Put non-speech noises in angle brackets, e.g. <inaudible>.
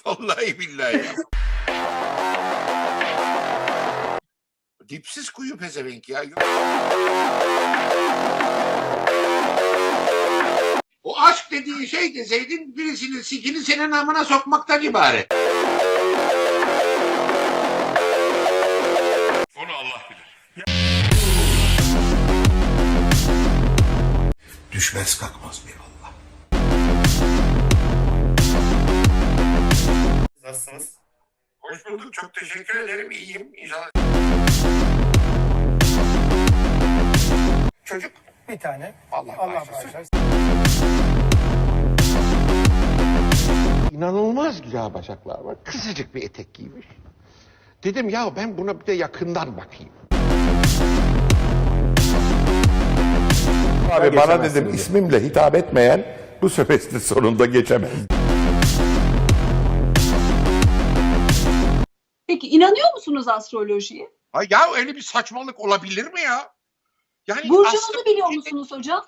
<laughs> Vallahi billahi ya. Dipsiz kuyu pezevenk ya. O aşk dediğin şey deseydin birisinin sikini senin amına sokmaktan ibaret. Onu Allah bilir. Düşmez kalkmaz bir Allah. Nasılsınız? Hoş bulduk. Çok teşekkür ederim. İyiyim. İnşallah. Çocuk. Bir tane. Allah, Allah bağışlasın. bağışlasın. İnanılmaz güzel bacaklar var. Kısacık bir etek giymiş. Dedim ya ben buna bir de yakından bakayım. Abi bana dedim ismimle hitap etmeyen bu sömestr sonunda geçemez. Peki inanıyor musunuz astrolojiye? Ha ya öyle bir saçmalık olabilir mi ya? Yani Burcunuzu biliyor musunuz hocam?